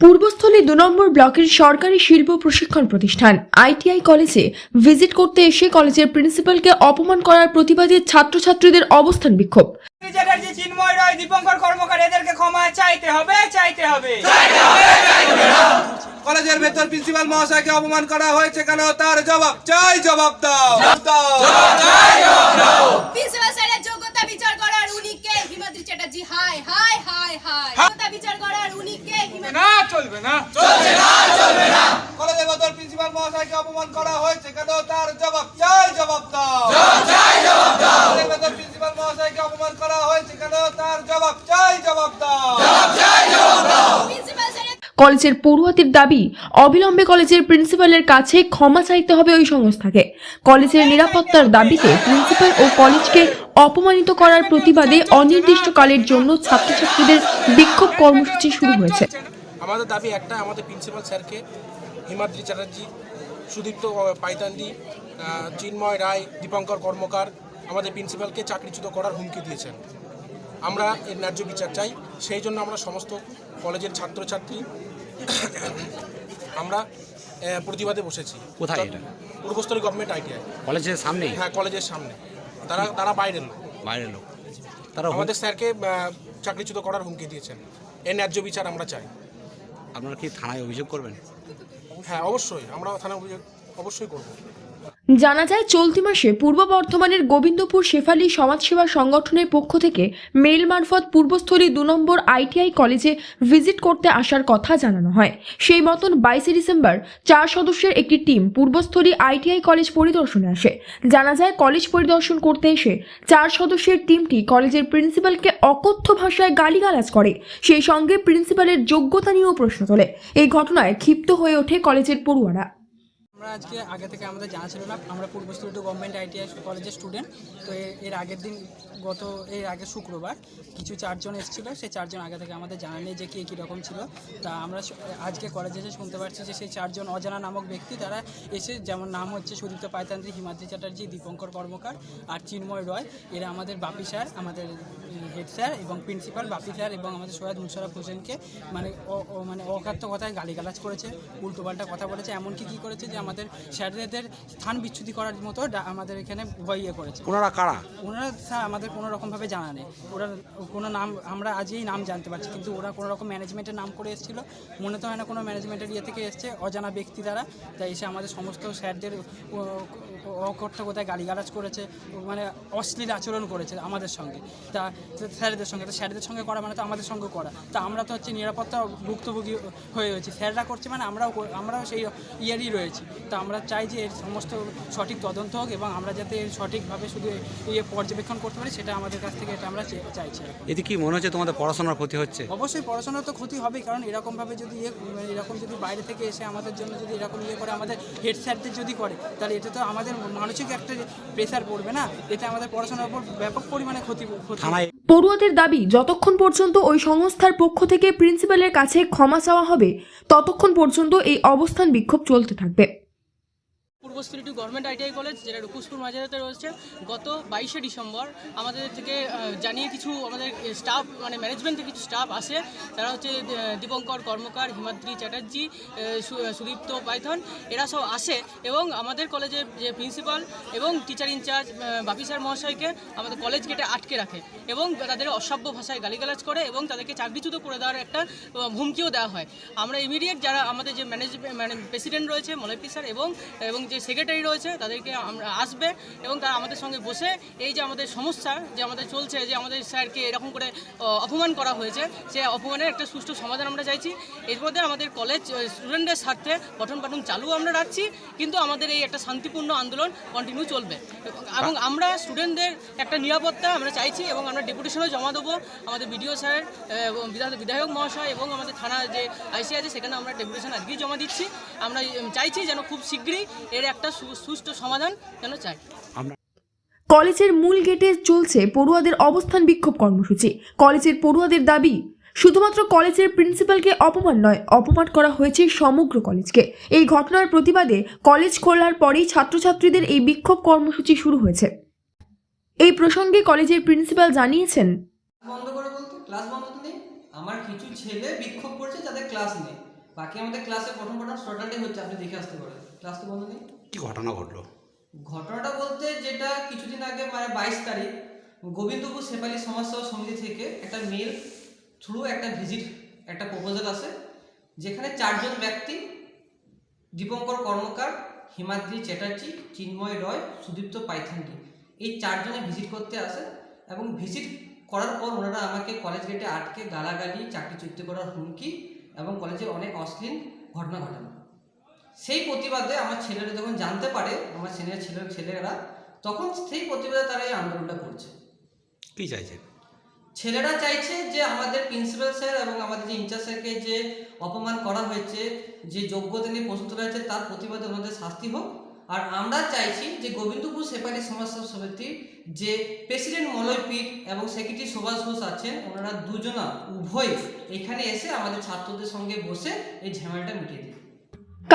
পূর্বস্থলী দু নম্বর ব্লকের সরকারি শিল্প প্রশিক্ষণ প্রতিষ্ঠান আইটিআই কলেজে ভিজিট করতে এসে কলেজের প্রিন্সিপালকে অপমান করার প্রতিবাদে ছাত্রছাত্রীদের অবস্থান বিক্ষোভ। চ্যাটার্জি চিন্ময় রয় দীপঙ্কর কর্মকার এদেরকে ক্ষমা চাইতে হবে চাইতে হবে। কলেজের ভেতর প্রিন্সিপাল মহাশয়কে অপমান করা হয়েছে কেন? তার জবাব চাই জবাব দাও। দাও। প্রিন্সিপাল স্যারের যোগ্যতা বিচার করার উনি কে Himadri Chatterjee high high high high যোগ্যতা বিচার করার উনি হিমাদ্রি না? চলবে না কলেজের ভেতর প্রিন্সিপাল মহাশয়কে অপমান করা হয়েছে কেন? তার জবাব চাই জবাব দাও। কলেজের ভেতর প্রিন্সিপাল মহাশয়কে অপমান করা হয়েছে কেন? তার জবাব চাই জবাব দাও। প্রিন্সিপাল স্যারের কলেজের পড়ুয়াদের দাবি অবিলম্বে কলেজের প্রিন্সিপালের কাছে ক্ষমা চাইতে হবে ওই সংস্থাকে। কলেজের নিরাপত্তার দাবিতে প্রিন্সিপাল ও কলেজকে অপমানিত করার প্রতিবাদে অনির্দিষ্টকালের জন্য ছাত্রছাত্রীদের বিক্ষোভ কর্মসূচি শুরু হয়েছে। আমাদের দাবি একটা আমাদের প্রিন্সিপাল স্যারকে হিমাদ্রি চ্যাটার্জি সুদীপ্ত পাইতান্ডি চিন্ময় রায় দীপঙ্কর কর্মকার আমাদের প্রিন্সিপালকে চাকরিচ্যুত করার হুমকি দিয়েছেন। আমরা এর ন্যায্য বিচার চাই সেই জন্য আমরা সমস্ত কলেজের ছাত্রছাত্রী আমরা প্রতিবাদে বসেছি। কোথায় এটা? পূর্বস্থলী গভর্নমেন্ট আইটিআই কলেজের সামনে হ্যাঁ কলেজের সামনে। তারা তারা বাইরের লোক। বাইরের লোক। তারা আমাদের স্যারকে চাকরিচ্যুত করার হুমকি দিয়েছেন। এর ন্যায্য বিচার আমরা চাই। আপনারা কি থানায় অভিযোগ করবেন? হ্যাঁ অবশ্যই। আমরা থানায় অভিযোগ অবশ্যই করব। জানা যায়, চলতি মাসে পূর্ব বর্ধমানের গোবিন্দপুর শেফালি সমাজসেবা সংগঠনের পক্ষ থেকে মেল মারফত পূর্বস্থলী দু নম্বর আইটিআই কলেজে ভিজিট করতে আসার কথা জানানো হয়। সেই মতন বাইশে ডিসেম্বর চার সদস্যের একটি টিম পূর্বস্থলী আইটিআই কলেজ পরিদর্শনে আসে। জানা যায়, কলেজ পরিদর্শন করতে এসে চার সদস্যের টিমটি কলেজের প্রিন্সিপালকে অকথ্য ভাষায় গালিগালাজ করে, সেই সঙ্গে প্রিন্সিপালের যোগ্যতা নিয়েও প্রশ্ন তোলে। এই ঘটনায় ক্ষিপ্ত হয়ে ওঠে কলেজের পড়ুয়ারা। আমরা আজকে আগে থেকে আমাদের জানা ছিল না। আমরা পূর্বস্থলী টু গভর্নমেন্ট আইটিআই কলেজের স্টুডেন্ট। তো এর আগের দিন গত, এর আগে শুক্রবার কিছু চারজন এসেছিল। সেই চারজন আগে থেকে আমাদের জানা নেই যে কে কীরকম ছিল। তা আমরা আজকে কলেজে এসে শুনতে পারছি যে সেই চারজন অজানা নামক ব্যক্তি তারা এসে যেমন নাম হচ্ছে সুদীপ্ত পায়তান্ত্রী হিমাদ্রি চ্যাটার্জি, দীপঙ্কর কর্মকার আর চিন্ময় রয়। এরা আমাদের বাপি স্যার, আমাদের হেড স্যার এবং প্রিন্সিপাল বাপি স্যার এবং আমাদের সৈয়দ মুশারফ হোসেনকে মানে মানে অকাত্য কথায় গালিগালাজ করেছে, উল্টোপাল্টা কথা বলেছে, এমনকি কী করেছে যে আমাদের স্যারদের স্থান বিচ্যুতি করার মতো আমাদের এখানে ভয় ইয়ে করেছে। ওনারা কারা? ওনারা স্যার আমাদের কোনো রকমভাবে জানা নেই। ওরা কোনো নাম আমরা আজই নাম জানতে পারছি কিন্তু ওরা কোনো রকম ম্যানেজমেন্টের নাম করে এসেছিল। মনে তো হয় না কোনো ম্যানেজমেন্টের ইয়ে থেকে এসছে অজানা ব্যক্তি দ্বারা। তাই এসে আমাদের সমস্ত স্যারদের অকর্থ কোথায় গালিগালাজ করেছে মানে অশ্লীল আচরণ করেছে আমাদের সঙ্গে। তা স্যারদের সঙ্গে তো স্যারদের সঙ্গে করা মানে তো আমাদের সঙ্গে করা। তা আমরা তো হচ্ছে নিরাপত্তা ভুক্তভোগী হয়ে রয়েছি। স্যাররা করছে মানে আমরাও আমরাও সেই ইয়ারই রয়েছি। তা আমরা চাই যে এর সমস্ত সঠিক তদন্ত হোক এবং আমরা যাতে সঠিকভাবে শুধু ইয়ে পর্যবেক্ষণ করতে পারি সেটা আমাদের কাছ থেকে এটা আমরা চাইছি। এতে কি মনে হচ্ছে তোমাদের পড়াশোনার ক্ষতি হচ্ছে? অবশ্যই পড়াশোনার তো ক্ষতি হবেই কারণ এরকমভাবে যদি ইয়ে মানে এরকম যদি বাইরে থেকে এসে আমাদের জন্য যদি এরকম ইয়ে করে আমাদের হেড স্যারদের যদি করে তাহলে এটা তো আমাদের মানসিক একটা প্রেশার পড়বে না? এতে আমাদের পড়াশোনার উপর ব্যাপক পরিমাণে ক্ষতি ক্ষতি। থানায় পড়ুয়াদের দাবি যতক্ষণ পর্যন্ত ওই সংস্থার পক্ষ থেকে প্রিন্সিপালের কাছে ক্ষমা চাওয়া হবে ততক্ষণ পর্যন্ত এই অবস্থান বিক্ষোভ চলতে থাকবে। টু গভর্নমেন্ট আইটিআই কলেজ যেটা রুকুসপুর মাঝারিতে রয়েছে, গত বাইশে ডিসেম্বর আমাদের থেকে জানিয়ে কিছু আমাদের স্টাফ মানে ম্যানেজমেন্ট থেকে কিছু স্টাফ আসে। তারা হচ্ছে দীপঙ্কর কর্মকার, হিমাদ্রি চ্যাটার্জি সুদীপ্ত পাইথন, এরা সব আসে এবং আমাদের কলেজের যে প্রিন্সিপাল এবং টিচার ইনচার্জ বাপি স্যার মহাশয়কে আমাদের কলেজ গেটে আটকে রাখে এবং তাদের অসভ্য ভাষায় গালিগালাজ করে এবং তাদেরকে চাকরিচ্যুত করে দেওয়ার একটা হুমকিও দেওয়া হয়। আমরা ইমিডিয়েট যারা আমাদের যে ম্যানেজমেন্ট মানে প্রেসিডেন্ট রয়েছে মলয়পি স্যার এবং এবং যে সেক্রেটারি রয়েছে, তাদেরকে আমরা আসবে এবং তারা আমাদের সঙ্গে বসে এই যে আমাদের সমস্যা যে আমাদের চলছে, যে আমাদের স্যারকে এরকম করে অপমান করা হয়েছে, সে অপমানের একটা সুষ্ঠু সমাধান আমরা চাইছি। এর মধ্যে আমাদের কলেজ স্টুডেন্টদের স্বার্থে পঠন পাঠন চালু আমরা রাখছি, কিন্তু আমাদের এই একটা শান্তিপূর্ণ আন্দোলন কন্টিনিউ চলবে। এবং- আমরা স্টুডেন্টদের একটা নিরাপত্তা আমরা চাইছি এবং আমরা ডেপুটেশনও জমা দেবো। আমাদের বিডিও স্যার বিধায়ক মহাশয় এবং আমাদের থানা যে আইসি আছে, সেখানে আমরা ডেপুটেশন আজকেই জমা দিচ্ছি। আমরা চাইছি যেন খুব শীঘ্রই এর একটা সুষ্ঠু সমাধান যেন চাই। আমরা কলেজের মূল গেটে চলছে পড়ুয়াদের অবস্থান বিক্ষোভ কর্মসূচি। কলেজের পড়ুয়াদের দাবি শুধুমাত্র কলেজের প্রিন্সিপালকে অপমান নয় অপমান করা হয়েছে সমগ্র কলেজকে। এই ঘটনার প্রতিবাদে কলেজ খোলার পরেই ছাত্রছাত্রীদের এই বিক্ষোভ কর্মসূচি শুরু হয়েছে। এই প্রসঙ্গে কলেজের প্রিন্সিপাল জানিয়েছেন বন্ধ করে বলতে ক্লাস বন্ধ তো নেই। আমার কিছু ছেলে বিক্ষোভ করছে যাদের ক্লাস নেই। বাকি আমাদের ক্লাসে প্রথম প্রথম টোটালটাই হচ্ছে আপনি দেখে আসতে পারেন। ক্লাস তো বন্ধ নেই। কি ঘটনা ঘটলো? ঘটনাটা বলতে যেটা কিছুদিন আগে মানে বাইশ তারিখ, গোবিন্দপুর শেফালি সমাজসেবা সমিতি থেকে একটা মেল থ্রু একটা ভিজিট একটা প্রপোজাল আসে, যেখানে চারজন ব্যক্তি, দীপঙ্কর কর্মকার, হিমাদ্রি চ্যাটার্জি, চিন্ময় রয়, সুদীপ্ত পাইথান্ডি এই চারজনে ভিজিট করতে আসে এবং ভিজিট করার পর ওনারা আমাকে কলেজ গেটে আটকে গালাগালি চাকরিচ্যুত করার হুমকি এবং কলেজে অনেক অশ্লীল ঘটনা ঘটানো সেই প্রতিবাদে আমার ছেলেরা যখন জানতে পারে আমার ছেলের ছেলে ছেলেরা তখন সেই প্রতিবাদে তারা এই আন্দোলনটা করছে। কি চাইছেন ছেলেরা চাইছে যে আমাদের প্রিন্সিপাল স্যার এবং আমাদের যে ইনচার্জ স্যারকে যে অপমান করা হয়েছে যে যোগ্যতা নিয়ে প্রশ্ন তোলা হয়েছে তার প্রতিবাদে ওনাদের শাস্তি হোক। আর আমরা চাইছি যে গোবিন্দপুর সেপারি সমাজ সমিতির যে প্রেসিডেন্ট মলয় পিক এবং সেক্রেটারি সুভাষ ঘোষ আছেন ওনারা দুজনা উভয় এখানে এসে আমাদের ছাত্রদের সঙ্গে বসে এই ঝামেলাটা মিটিয়ে দিন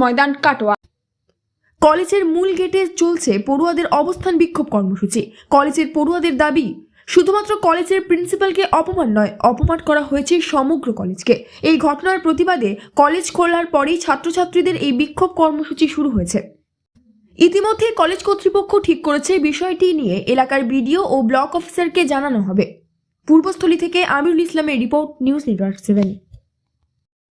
ময়দান কাটোয়া। কলেজের মূল গেটে চলছে পড়ুয়াদের অবস্থান বিক্ষোভ কর্মসূচি। কলেজের পড়ুয়াদের দাবি, শুধুমাত্র কলেজের প্রিন্সিপালকে অপমান নয়, অপমান করা হয়েছে সমগ্র কলেজকে। এই ঘটনার প্রতিবাদে কলেজ খোলার পরেই ছাত্রছাত্রীদের এই বিক্ষোভ কর্মসূচি শুরু হয়েছে। ইতিমধ্যে কলেজ কর্তৃপক্ষ ঠিক করেছে বিষয়টি নিয়ে, এলাকার বিডিও ও ব্লক অফিসারকে জানানো হবে। পূর্বস্থলী থেকে আমিরুল ইসলামের report, news network seven.